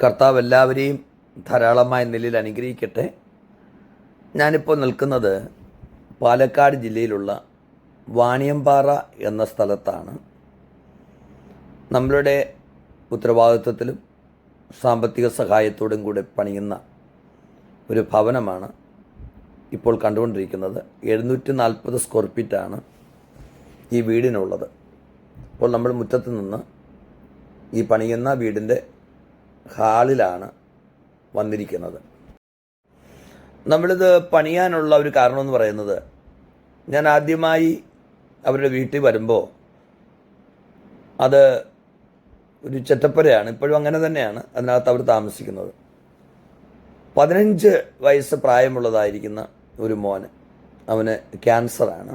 കർത്താവ് എല്ലാവരെയും ധാരാളമായ നിലയിൽ അനുഗ്രഹിക്കട്ടെ. ഞാനിപ്പോൾ നിൽക്കുന്നത് പാലക്കാട് ജില്ലയിലുള്ള വാണിയമ്പാറ എന്ന സ്ഥലത്താണ്. നമ്മളുടെ ഉത്തരവാദിത്വത്തിലും സാമ്പത്തിക സഹായത്തോടും കൂടെ പണിയുന്ന ഒരു ഭവനമാണ് ഇപ്പോൾ കണ്ടുകൊണ്ടിരിക്കുന്നത്. എഴുന്നൂറ്റി നാൽപ്പത് സ്ക്വയർ ഫീറ്റാണ് ഈ വീടിനുള്ളത്. അപ്പോൾ നമ്മൾ മുറ്റത്ത് നിന്ന് ഈ പണിയുന്ന വീടിന്റെ ഹാളിലാണ് വന്നിരിക്കുന്നത്. നമ്മളിത് പണിയാനുള്ള ഒരു കാരണമെന്ന് പറയുന്നത് ഞാൻ ആദ്യമായി അവരുടെ വീട്ടിൽ വരുമ്പോൾ അത് ഒരു ചെറ്റപ്പരയാണ് ഇപ്പോഴും അങ്ങനെ തന്നെയാണ് അതിനകത്ത് അവർ താമസിക്കുന്നത്. പതിനഞ്ച് വയസ്സ് പ്രായമുള്ളതായിരിക്കുന്ന ഒരു മോന് അവന് ക്യാൻസറാണ്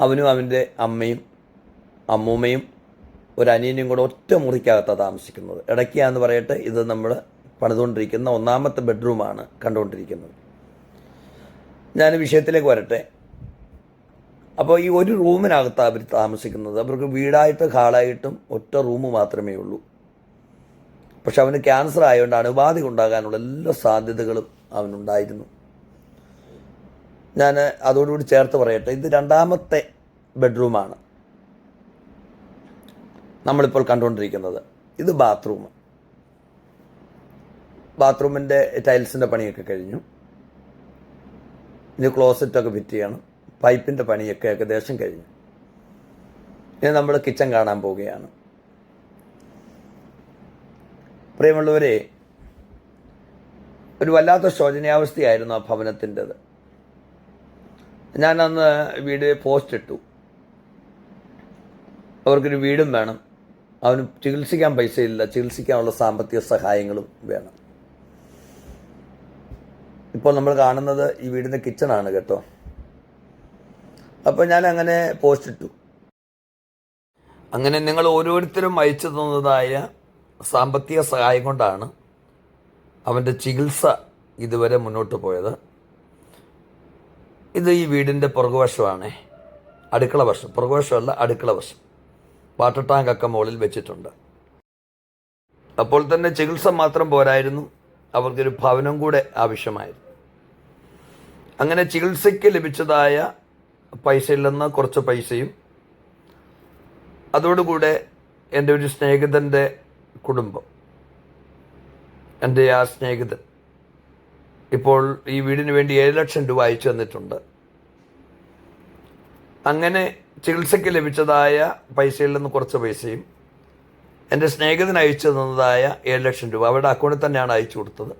അവനും അവന്റെ അമ്മയും അമ്മൂമ്മയും ഒരു അനിയനും കൂടെ ഒറ്റ മുറിക്കകത്താണ് താമസിക്കുന്നത്. ഇടയ്ക്കാന്ന് പറയട്ടെ ഇത് നമ്മൾ പണിതുകൊണ്ടിരിക്കുന്ന ഒന്നാമത്തെ ബെഡ്റൂമാണ് കണ്ടുകൊണ്ടിരിക്കുന്നത്. ഞാൻ വിഷയത്തിലേക്ക് വരട്ടെ. അപ്പോൾ ഈ ഒരു റൂമിനകത്താണ് അവർ താമസിക്കുന്നത്. അവർക്ക് വീടായിട്ട് ഹാളായിട്ടും ഒറ്റ റൂം മാത്രമേ ഉള്ളൂ. പക്ഷെ അവന് ക്യാൻസർ ആയതുകൊണ്ട് അണുബാധ ഉണ്ടാകാനുള്ള എല്ലാ സാധ്യതകളും അവനുണ്ടായിരുന്നു. ഞാൻ അതോടുകൂടി ചേർത്ത് പറയട്ടെ ഇത് രണ്ടാമത്തെ ബെഡ്റൂമാണ്. നമ്മളിപ്പോൾ കണ്ടുകൊണ്ടിരിക്കുന്നത്. ഇത് ബാത്റൂം ബാത്റൂമിന്റെ ടൈൽസിന്റെ പണിയൊക്കെ കഴിഞ്ഞു. ഇനി ക്ലോസറ്റൊക്കെ ഫിറ്റ് ചെയ്യണം. പൈപ്പിന്റെ പണിയൊക്കെ ഏകദേശം കഴിഞ്ഞു. ഇനി നമ്മൾ കിച്ചൺ കാണാൻ പോവുകയാണ്. പ്രിയമുള്ളവരെ ഒരു വല്ലാത്ത ശോചനീയാവസ്ഥയായിരുന്നു ആ ഭവനത്തിന്റെത്. ഞാനന്ന് വീട് പോസ്റ്റ് ഇട്ടു. അവർക്കൊരു വീടും വേണം. അവന് ചികിത്സിക്കാൻ പൈസയില്ല ചികിത്സിക്കാനുള്ള സാമ്പത്തിക സഹായങ്ങളും വേണം. ഇപ്പോൾ നമ്മൾ കാണുന്നത് ഈ വീടിന്റെ കിച്ചണാണ് കേട്ടോ. അപ്പോൾ ഞാൻ അങ്ങനെ പോസ്റ്റ് ഇട്ടു. അങ്ങനെ നിങ്ങൾ ഓരോരുത്തരും അയച്ചു തന്നതായ സാമ്പത്തിക സഹായം കൊണ്ടാണ് അവന്റെ ചികിത്സ ഇതുവരെ മുന്നോട്ട് പോയത്. ഇത് ഈ വീടിന്റെ പുറകുവശമാണ് അടുക്കള വശം. പുറകുവശമല്ല അടുക്കള വശം. വാട്ടർ ടാങ്കൊക്കെ മുകളിൽ വെച്ചിട്ടുണ്ട്. അപ്പോൾ തന്നെ ചികിത്സ മാത്രം പോരായിരുന്നു. അവർക്കൊരു ഭവനം കൂടെ ആവശ്യമായിരുന്നു. അങ്ങനെ ചികിത്സയ്ക്ക് ലഭിച്ചതായ പൈസയിൽ നിന്ന് കുറച്ച് പൈസയും അതോടുകൂടെ എന്റെ ഒരു സ്നേഹിതന്റെ കുടുംബം എന്റെ ആ സ്നേഹിതൻ ഇപ്പോൾ ഈ വീടിന് വേണ്ടി ഏഴ് ലക്ഷം രൂപ അയച്ചു തന്നിട്ടുണ്ട്. അങ്ങനെ ചികിത്സയ്ക്ക് ലഭിച്ചതായ പൈസയിൽ നിന്ന് കുറച്ച് പൈസയും എന്റെ സ്നേഹിതന് അയച്ചു തന്നതായ ഏഴ് ലക്ഷം രൂപ അവരുടെ അക്കൗണ്ടിൽ തന്നെയാണ് അയച്ചു കൊടുത്തത്.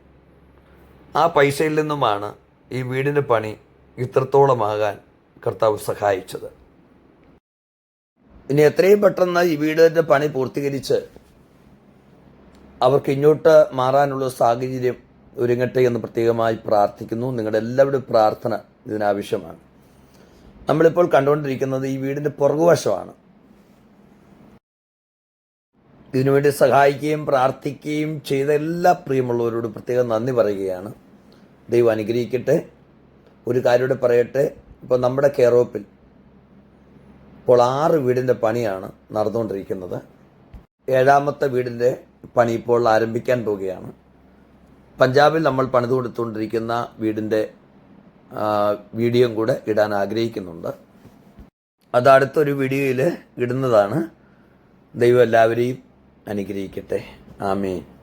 ആ പൈസയിൽ നിന്നുമാണ് ഈ വീടിന്റെ പണി ഇത്രത്തോളമാകാൻ കർത്താവ് സഹായിച്ചത്. ഇനി എത്രയും പെട്ടെന്ന് ഈ വീടിന്റെ പണി പൂർത്തീകരിച്ച് അവർക്ക് ഇങ്ങോട്ട് മാറാനുള്ള സാഹചര്യം ഒരുങ്ങട്ടെ എന്ന് പ്രത്യേകമായി പ്രാർത്ഥിക്കുന്നു. നിങ്ങളുടെ എല്ലാവരുടെയും പ്രാർത്ഥന ഇതിനാവശ്യമാണ്. നമ്മളിപ്പോൾ കണ്ടുകൊണ്ടിരിക്കുന്നത് ഈ വീടിന്റെ പുറകുവശമാണ്. ഇതിനുവേണ്ടി സഹായിക്കുകയും പ്രാർത്ഥിക്കുകയും ചെയ്ത എല്ലാ പ്രിയമുള്ളവരോടും പ്രത്യേകം നന്ദി പറയുകയാണ്. ദൈവം അനുഗ്രഹിക്കട്ടെ. ഒരു കാര്യം കൂടെ പറയട്ടെ. ഇപ്പോൾ നമ്മുടെ കെയറോപ്പിൽ ഇപ്പോൾ ആറ് വീടിന്റെ പണിയാണ് നടന്നുകൊണ്ടിരിക്കുന്നത്. ഏഴാമത്തെ വീടിന്റെ പണി ഇപ്പോൾ ആരംഭിക്കാൻ പോവുകയാണ്. പഞ്ചാബിൽ നമ്മൾ പണിതുകൊടുത്തുകൊണ്ടിരിക്കുന്ന വീടിന്റെ വീഡിയോയും കൂടെ ഇടാൻ ആഗ്രഹിക്കുന്നുണ്ട്. അത് അടുത്തൊരു വീഡിയോയിൽ ഇടുന്നതാണ്. ദൈവം എല്ലാവരെയും അനുഗ്രഹിക്കട്ടെ. ആമേൻ.